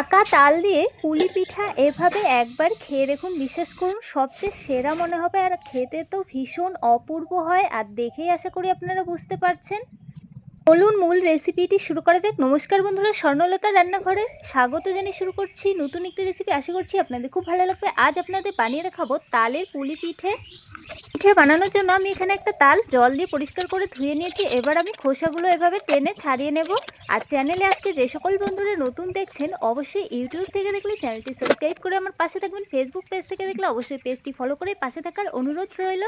আঁকা তাল দিয়ে পুলি পিঠা এভাবে একবার খেয়ে দেখুন। বিশ্বাস করুন, সবচেয়ে সেরা মনে হবে আর খেতে তো ভীষণ অপূর্ব হয় আর দেখেই আশা করি আপনারা বুঝতে পারছেন। চলুন মূল রেসিপিটি শুরু করা যাক। নমস্কার বন্ধুরা, স্বর্ণলতা রান্নাঘরে স্বাগত জানিয়ে শুরু করছি। নতুন একটি রেসিপি আশা করছি আপনাদের খুব ভালো লাগবে। আজ আপনাদের বানিয়ে দেখাবো তালের পুলি পিঠে পিঠে বানানোর জন্য আমি এখানে একটা তাল, জল দিয়ে পরিষ্কার করে ধুয়ে নিয়েছি। এবার আমি খোসাগুলো এভাবে টেনে ছাড়িয়ে নেব। আর চ্যানেলে আজকে যে সকল বন্ধুরা নতুন দেখছেন, অবশ্যই ইউটিউব থেকে দেখলে চ্যানেলটি সাবস্ক্রাইব করে আমার পাশে থাকবেন। ফেসবুক পেজ থেকে দেখলে অবশ্যই পেজটি ফলো করে পাশে থাকার অনুরোধ রইল।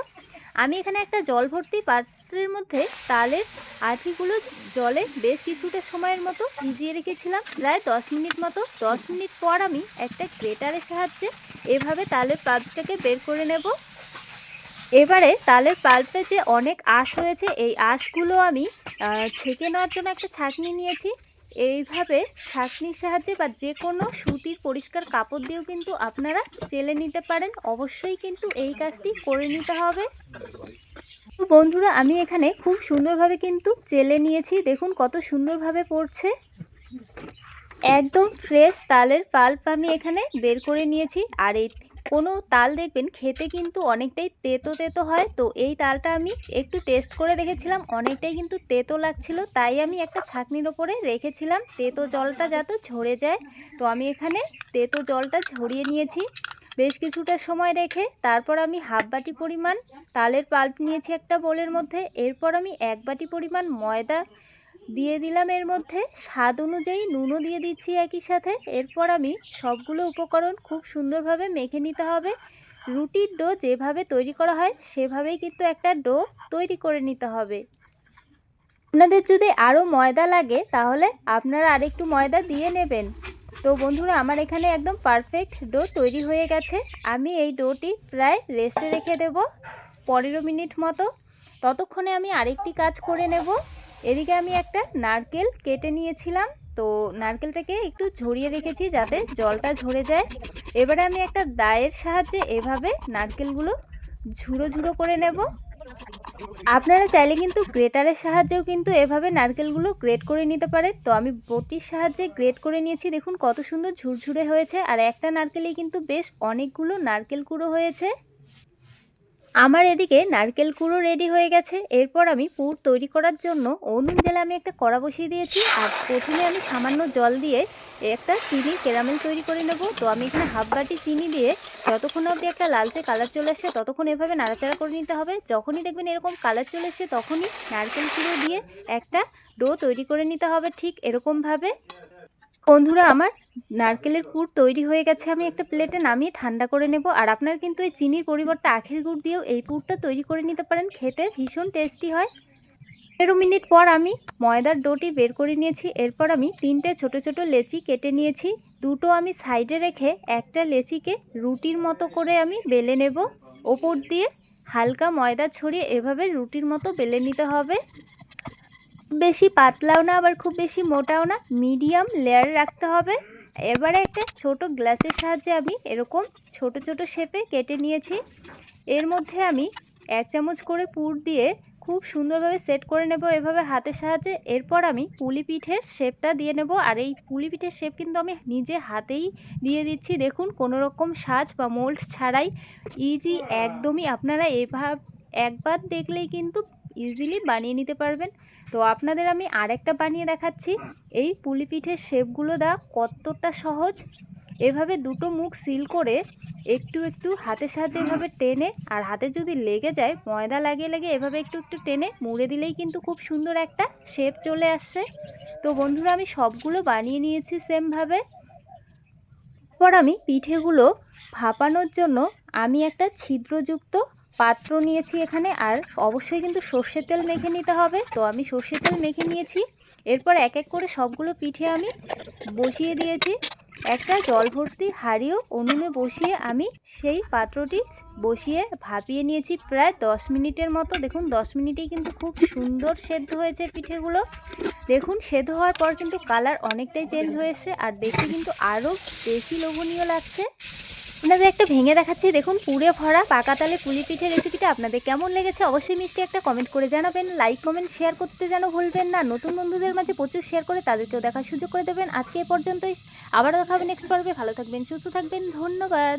আমি এখানে একটা জল ভর্তি পাত্রের মধ্যে তালের আঠিগুলো জলে বেশ কিছুটা সময়ের মতো ভিজিয়ে রেখেছিলাম। প্রায় দশ মিনিট মতো। দশ মিনিট পর আমি একটা গ্রেটারের সাহায্যে এভাবে তালের পাতটাকে বের করে নেব। এবারে তালের পাল্পে যে অনেক আঁশ হয়েছে, এই আঁশগুলো আমি ছেঁকে নেওয়ার জন্য একটা ছাঁকনি নিয়েছি। এইভাবে ছাঁকনির সাহায্যে বা যে কোনো সুতির পরিষ্কার কাপড় দিয়েও কিন্তু আপনারা চেলে নিতে পারেন। অবশ্যই কিন্তু এই কাজটি করে নিতে হবে। বন্ধুরা, আমি এখানে খুব সুন্দরভাবে কিন্তু চেলে নিয়েছি। দেখুন কত সুন্দরভাবে পড়ছে। একদম ফ্রেশ তালের পাল্প আমি এখানে বের করে নিয়েছি। আর এই কোনো তাল দেখবেন, খেতে কিন্তু অনেকটাই তেতো তেতো হয়। তো এই তালটা আমি একটু টেস্ট করে দেখেছিলাম অনেকটাই কিন্তু তেতো লাগছিল। তাই আমি একটা ছাকনির ওপরে রেখেছিলাম তেতো জলটা যাতে ঝরে যায়। তো আমি এখানে তেতো জলটা ঝরিয়ে নিয়েছি বেশ কিছুটা সময় রেখে। তারপর আমি হাফ বাটি পরিমাণ তালের পাল্প নিয়েছি একটা বোলের মধ্যে। এরপর আমি এক বাটি পরিমাণ ময়দা দিয়ে দিলাম এর মধ্যে স্বাদ অনুযায়ী নুনও দিয়ে দিচ্ছি একই সাথে। এরপর আমি সবগুলো উপকরণ খুব সুন্দরভাবে মেখে নিতে হবে। রুটির ডো যেভাবে তৈরি করা হয়, সেভাবেই কিন্তু একটা ডো তৈরি করে নিতে হবে। আপনাদের যদি আরও ময়দা লাগে, তাহলে আপনারা আরেকটু ময়দা দিয়ে নেবেন। তো বন্ধুরা, আমার এখানে একদম পারফেক্ট ডো তৈরি হয়ে গেছে। আমি এই ডোটি প্রায় রেস্টে রেখে দেব পনেরো মিনিট মতো। ততক্ষণে আমি আরেকটি কাজ করে নেব। এদিকে আমি একটা নারকেল কেটে নিয়েছিলাম। তো নারকেলটাকে একটু ঝরিয়ে রেখেছি যাতে জলটা ঝরে যায়। এবারে আমি একটা দায়ের সাহায্যে এভাবে নারকেলগুলো ঝুড়ো ঝুড়ো করে নেব। আপনারা চাইলে কিন্তু গ্রেটারের সাহায্যেও কিন্তু এভাবে নারকেলগুলো গ্রেট করে নিতে পারেন। তো আমি বটির সাহায্যে গ্রেট করে নিয়েছি। দেখুন কত সুন্দর ঝুরঝুরে হয়েছে। আর একটা নারকেলেই কিন্তু বেশ অনেকগুলো নারকেল কুড়ো হয়েছে। আমার এদিকে নারকেল কুড়ো রেডি হয়ে গেছে। এরপর আমি পুর তৈরি করার জন্য অনুন জেলে আমি একটা কড়া বসিয়ে দিয়েছি আর প্রথমে আমি সামান্য জল দিয়ে একটা চিনি ক্যারামেল তৈরি করে নেব। তো আমি এখানে হাফ বাটি চিনি দিয়ে যতক্ষণ অবধি একটা লালচে কালার চলে আসে ততক্ষণ এভাবে নাড়াচাড়া করে নিতে হবে। যখনই দেখবেন এরকম কালার চলে এসে তখনই নারকেল কুড়ো দিয়ে একটা ডো তৈরি করে নিতে হবে ঠিক এরকমভাবে। বন্ধুরা, আমার নারকেলের পুর তৈরি হয়ে গেছে। আমি একটা প্লেটে নামিয়ে ঠান্ডা করে নেব। আর আপনারা কিন্তু এই চিনির পরিবর্তে আখের গুড় দিয়েও এই পুরটা তৈরি করে নিতে পারেন। খেতে ভীষণ টেস্টি হয়। পনেরো মিনিট পর আমি ময়দার ডোটি বের করে নিয়েছি। এরপর আমি তিনটে ছোট ছোট লেচি কেটে নিয়েছি। দুটো আমি সাইডে রেখে একটা লেচিকে রুটির মতো করে আমি বেলে নেব। ওপর দিয়ে হালকা ময়দা ছড়িয়ে এভাবে রুটির মতো বেলে নিতে হবে। বেশি পাতলাও না আবার খুব বেশি মোটাও না। মিডিয়াম লেয়ার রাখতে হবে। এবারে একটা ছোট গ্লাসের সাহায্যে আমি এরকম ছোট ছোট শেপে কেটে নিয়েছি। এর মধ্যে আমি এক চামচ করে পুর দিয়ে খুব সুন্দরভাবে সেট করে নেব এভাবে হাতের সাহায্যে। এরপর আমি পুলি পিঠের শেপটা দিয়ে নেব। আর এই পুলি পিঠের শেপ কিন্তু আমি নিজে হাতেই দিয়ে দিচ্ছি। দেখুন কোনো রকম সাজ বা মোল্ড ছাড়াই ইজি একদমই আপনারা এভাবে একবার দেখলেই কিন্তু ইজিলি বানিয়ে নিতে পারবেন। তো আপনাদের আমি আরেকটা বানিয়ে দেখাচ্ছি। এই পুলি পিঠের শেপগুলো দেওয়া কতটা সহজ। এভাবে দুটো মুখ সিল করে একটু একটু হাতের সাহায্যে এভাবে টেনে আর হাতে যদি লেগে যায়, ময়দা লাগিয়ে লেগে এভাবে একটু একটু টেনে মুড়ে দিলেই কিন্তু খুব সুন্দর একটা শেপ চলে আসছে। তো বন্ধুরা আমি সবগুলো বানিয়ে নিয়েছি সেমভাবে পর আমি পিঠেগুলো ভাপানোর জন্য আমি একটা ছিদ্রযুক্ত পাত্র নিয়েছি এখানে, আর অবশ্যই কিন্তু সর্ষের তেল মেখে নিতে হবে। তো আমি সর্ষের তেল মেখে নিয়েছি। এরপর এক এক করে সবগুলো পিঠে আমি বসিয়ে দিয়েছি। একটা জল ভর্তি হাঁড়িও উনুনে বসিয়ে আমি সেই পাত্রটি বসিয়ে ভাপিয়ে নিয়েছি প্রায় দশ মিনিটের মতো। দেখুন, দশ মিনিটেই কিন্তু খুব সুন্দর সেদ্ধ হয়েছে পিঠেগুলো। দেখুন, সেদ্ধ হওয়ার পর কিন্তু কালার অনেকটাই চেঞ্জ হয়েছে, আর দেখতে কিন্তু আরও বেশি লোভনীয় লাগছে। আপনাদের একটা ভেঙে দেখাচ্ছি। দেখুন পুরে ভরা পাকা তালে পুলি পিঠে রেসিপিটা আপনাদের কেমন লেগেছে অবশ্যই মিষ্টি একটা কমেন্ট করে জানাবেন। লাইক কমেন্ট শেয়ার করতে যেন ভুলবেন না। নতুন বন্ধুদের মাঝে প্রচুর শেয়ার করে তাদেরকেও দেখার সুযোগ করে দেবেন। আজকে এ পর্যন্তই। আবারও দেখাবেন নেক্সট পর্বে। ভালো থাকবেন, সুস্থ থাকবেন। ধন্যবাদ।